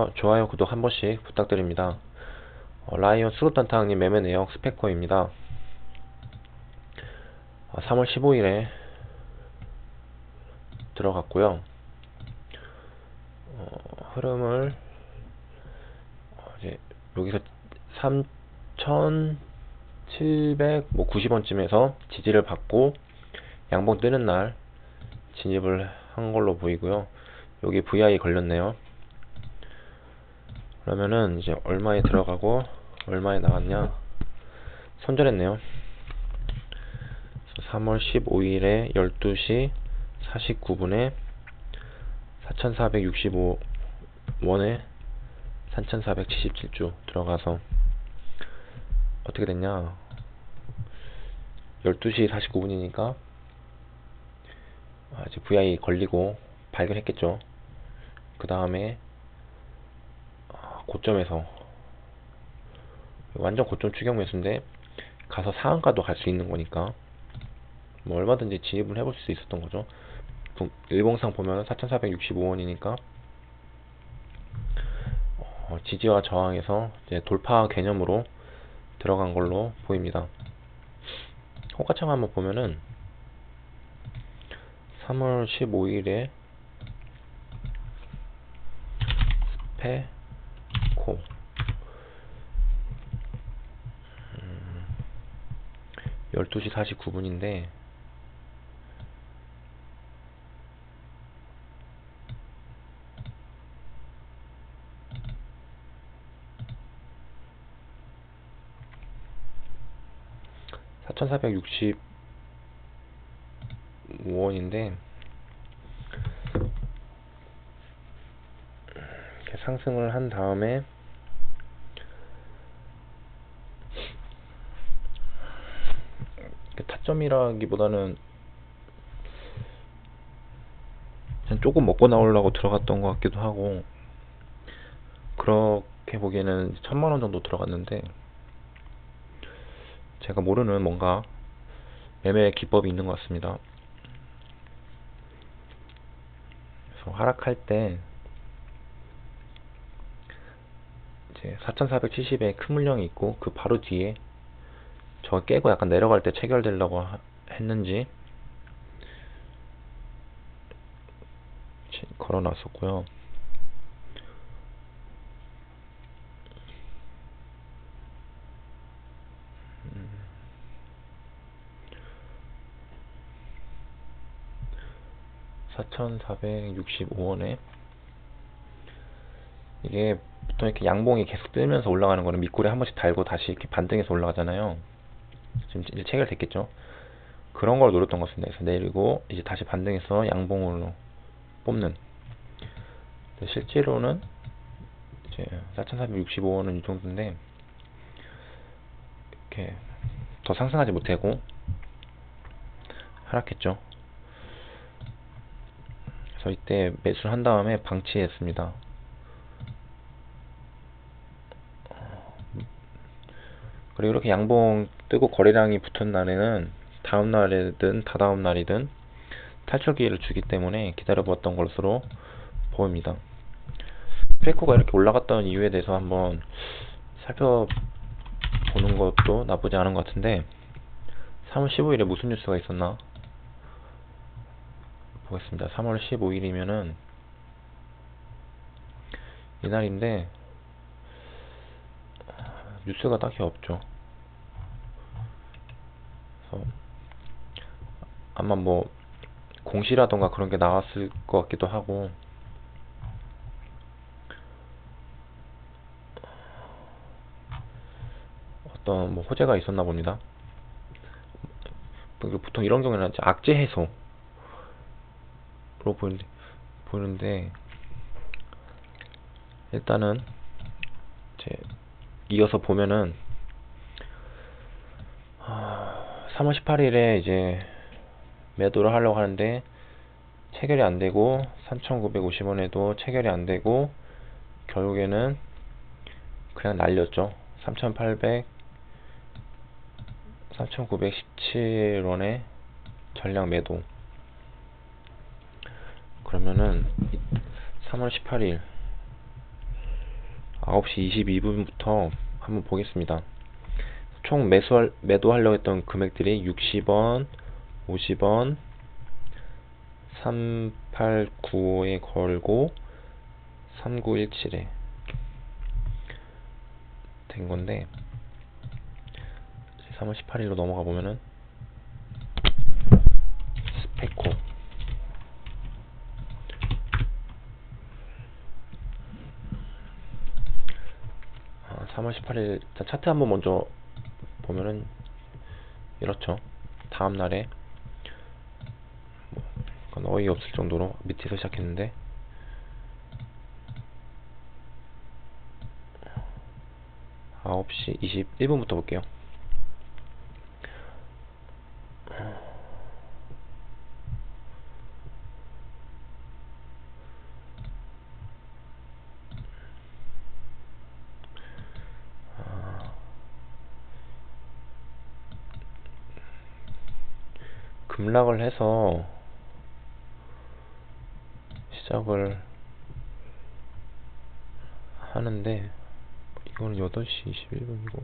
어, 좋아요, 구독 한 번씩 부탁드립니다. 어, 라이온 수루탄탕님 매매 내역 스페커입니다. 어, 3월 15일에 들어갔고요. 어, 흐름을 어, 이제 여기서 3,790원쯤에서 지지를 받고 양봉 뜨는 날 진입을 한 걸로 보이고요. 여기 VI 걸렸네요. 그러면은 이제 얼마에 들어가고 얼마에 나왔냐? 손절했네요. 3월 15일에 12시 49분에 4465원에 3477주 들어가서 어떻게 됐냐? 12시 49분이니까 아, 이제 VI 걸리고 발견했겠죠. 그 다음에 고점에서. 완전 고점 추격 매수인데 가서 상한가도 갈 수 있는 거니까 뭐 얼마든지 진입을 해볼 수 있었던 거죠. 일봉상 보면 4465원이니까 어, 지지와 저항에서 돌파 개념으로 들어간 걸로 보입니다. 호가창 한번 보면은 3월 15일에 스페 코 음, 12시 49분인데 (4460) 원인데 상승을 한 다음에 타점이라기보다는 조금 먹고 나오려고 들어갔던 것 같기도 하고 그렇게 보기에는 천만 원 정도 들어갔는데 제가 모르는 뭔가 매매 기법이 있는 것 같습니다. 그래서 하락할 때 이제 4470에 큰 물량이 있고 그 바로 뒤에 저 깨고 약간 내려갈 때 체결되려고 했는지. 걸어 놨었고요. 음. 4465원에 이게 보통 이렇게 양봉이 계속 뜨면서 올라가는 거는 밑골에 한 번씩 달고 다시 이렇게 반등해서 올라가잖아요 지금 이제 체결됐겠죠? 그런 걸 노렸던 것 같습니다. 그래서 내리고 이제 다시 반등해서 양봉으로 뽑는. 실제로는 이제 4,465원은 이 정도인데 이렇게 더 상승하지 못하고 하락했죠. 그래서 이때 매수를 한 다음에 방치했습니다. 그리고 이렇게 양봉 뜨고 거래량이 붙은 날에는 다음 날이든 다다음 날이든 탈출 기회를 주기 때문에 기다려봤던 것으로 보입니다. 페이코가 이렇게 올라갔던 이유에 대해서 한번 살펴보는 것도 나쁘지 않은 것 같은데 3월 15일에 무슨 뉴스가 있었나 보겠습니다. 3월 15일이면은 이날인데 뉴스가 딱히 없죠. 그래서 아마 뭐 공시라던가 그런 게 나왔을 것 같기도 하고 어떤 뭐 호재가 있었나 봅니다. 보통 이런 경우는 악재 해소로 보이는데, 일단은 제 이어서 보면은 3월 18일에 이제 매도를 하려고 하는데 체결이 안 되고 3,950원에도 체결이 안 되고 결국에는 그냥 날렸죠. 3,800 3,917원에 전량 매도 그러면은 3월 18일 9시 22분부터 한번 보겠습니다. 총 매수할, 매도하려고 했던 금액들이 60원, 50원, 3895에 걸고 3917에 된 건데 3월 18일로 넘어가 보면은 스페코. 아, 3월 18일 자, 차트 한번 먼저 보면은 이렇죠 다음 날에 뭐, 그건 어이 없을 정도로 밑에서 시작했는데 아홉 시 21분부터 볼게요. 아, 급락을 해서 시작을 하는데 이거는 8시 21분이고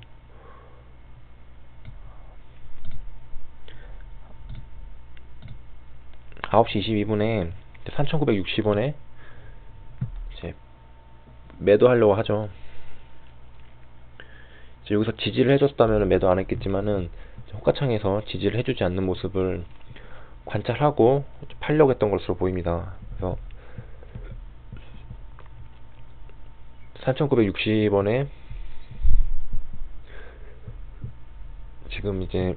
아홉 시 22분에 3,960원에 이제 매도하려고 하죠. 이제 여기서 지지를 해줬다면 매도 안 했겠지만은 호가창에서 지지를 해주지 않는 모습을 관찰하고 팔려고 했던 것으로 보입니다. 그래서 3,960원에 지금 이제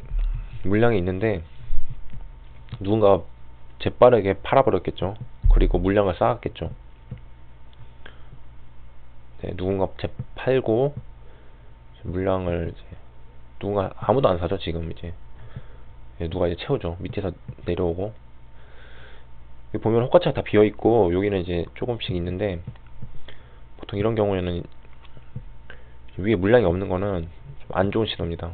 물량이 있는데 누군가 재빠르게 팔아버렸겠죠. 그리고 물량을 쌓았겠죠. 네, 누군가 재 팔고 물량을 이제 누군가 아무도 안 사죠 지금 이제 네, 누가 이제 채우죠 밑에서 내려오고 여기 보면 호가차가 다 비어 있고 여기는 이제 조금씩 있는데 보통 이런 경우에는 위에 물량이 없는 거는 좀 안 좋은 신호입니다.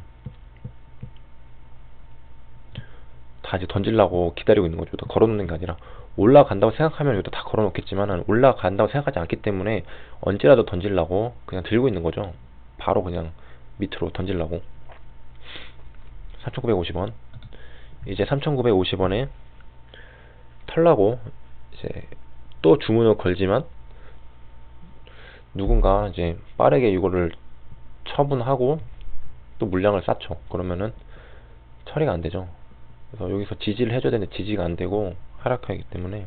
다 이제 던질라고 기다리고 있는 거죠. 다 걸어놓는 게 아니라 올라간다고 생각하면 여기다 다 걸어놓겠지만은 올라간다고 생각하지 않기 때문에 언제라도 던질라고 그냥 들고 있는 거죠. 바로 그냥 밑으로 던질라고 3,950원 이제 3,950원에 털라고 이제 또 주문을 걸지만 누군가 이제 빠르게 이거를 처분하고 또 물량을 쌓죠. 그러면은 처리가 안 되죠. 그래서 여기서 지지를 해줘야 되는데 지지가 안 되고 하락하기 때문에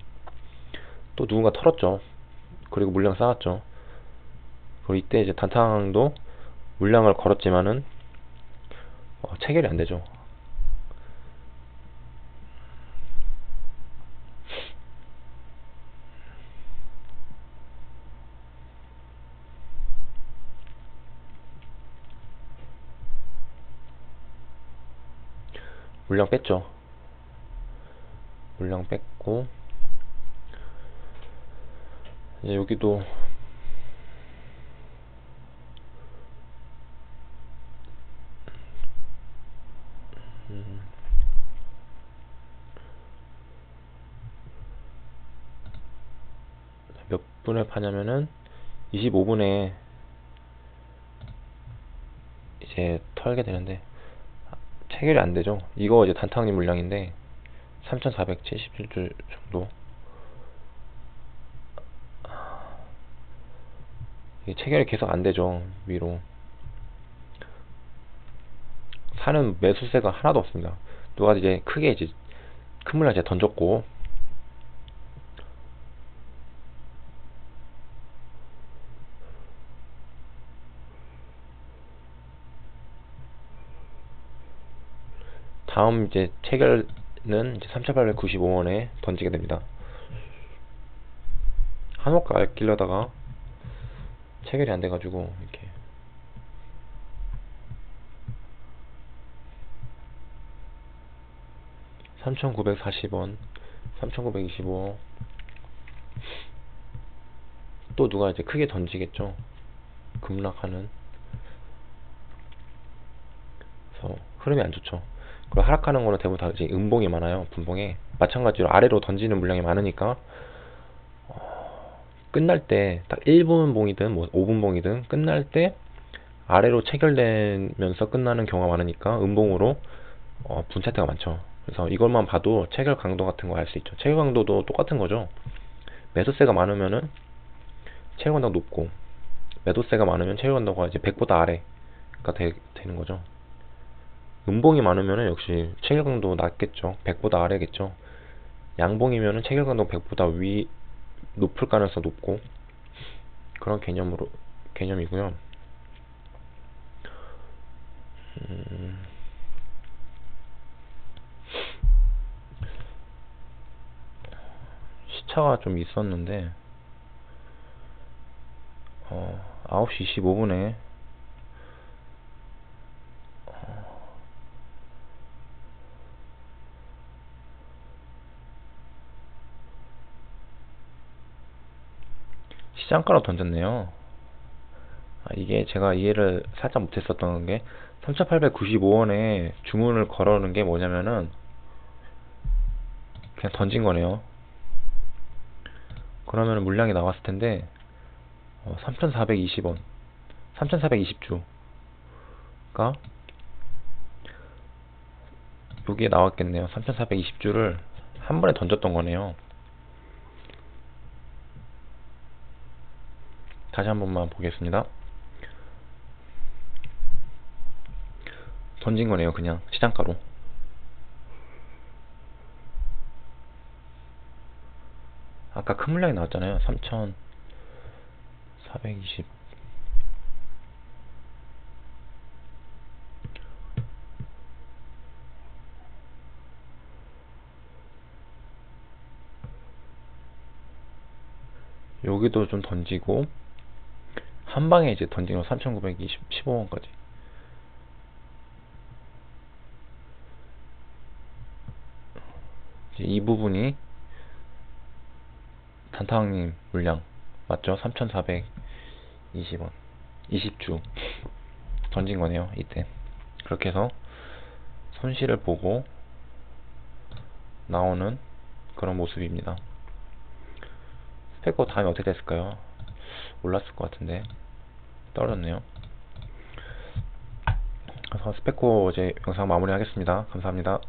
또 누군가 털었죠. 그리고 물량 쌓았죠. 그리고 이때 이제 단탕도 물량을 걸었지만은 어, 체결이 안 되죠. 물량 뺐죠. 물량 뺐고 이제 여기도 음, 몇 분에 파냐면은 25분에 이제 털게 되는데 체결이 안 되죠. 이거 이제 단탕님 물량인데 3,477줄 정도. 이게 체결이 계속 안 되죠. 위로. 사는 매수세가 하나도 없습니다. 누가 이제 크게 이제 큰 물량 이제 던졌고 다음 이제 체결은 이제 3,895원에 던지게 됩니다. 한옥가 알길려다가 체결이 안 돼가지고 이렇게. (3,940원) (3,925) 또 누가 이제 크게 던지겠죠? 급락하는. 그래서 흐름이 안 좋죠 그리고 하락하는 거는 대부분 다 이제 음봉이 많아요. 분봉에 마찬가지로 아래로 던지는 물량이 많으니까 어, 끝날 때 딱 1분 봉이든 뭐 5분 봉이든 끝날 때 아래로 체결되면서 끝나는 경우가 많으니까 음봉으로 어, 분차트가 많죠. 그래서 이것만 봐도 체결 강도 같은 거 알 수 있죠. 체결 강도도 똑같은 거죠. 매도세가 많으면은 체결 강도가 높고 매도세가 많으면 체결 강도가 이제 100보다 아래가 되, 되는 거죠. 음봉이 많으면은 역시 체결 강도 낮겠죠. 100보다 아래겠죠. 양봉이면은 체결 강도 100보다 위 높을 가능성 높고 그런 개념으로 개념이고요. 음, 시차가 좀 있었는데 어, 9시 25분에 시장가로 던졌네요. 아, 이게 제가 이해를 살짝 못했었던 게 3,895원에 주문을 걸어놓은 게 뭐냐면은 그냥 던진 거네요. 그러면 물량이 나왔을 텐데 어, 3,420원 3,420주가 여기에 나왔겠네요. 3,420주를 한 번에 던졌던 거네요. 다시 한 번만 보겠습니다. 던진 거네요, 그냥 시장가로. 아까 큰 물량이 나왔잖아요. 3,420. 여기도 좀 던지고 한 방에 이제 던진 거 3,915원까지. 이 부분이 단타왕님 물량 맞죠? 3,420원 20주 던진 거네요 이때 그렇게 해서 손실을 보고 나오는 그런 모습입니다 스펙고 다음에 어떻게 됐을까요? 올랐을 것 같은데. 떨어졌네요. 그래서 스펙고 이제 영상 마무리 하겠습니다. 감사합니다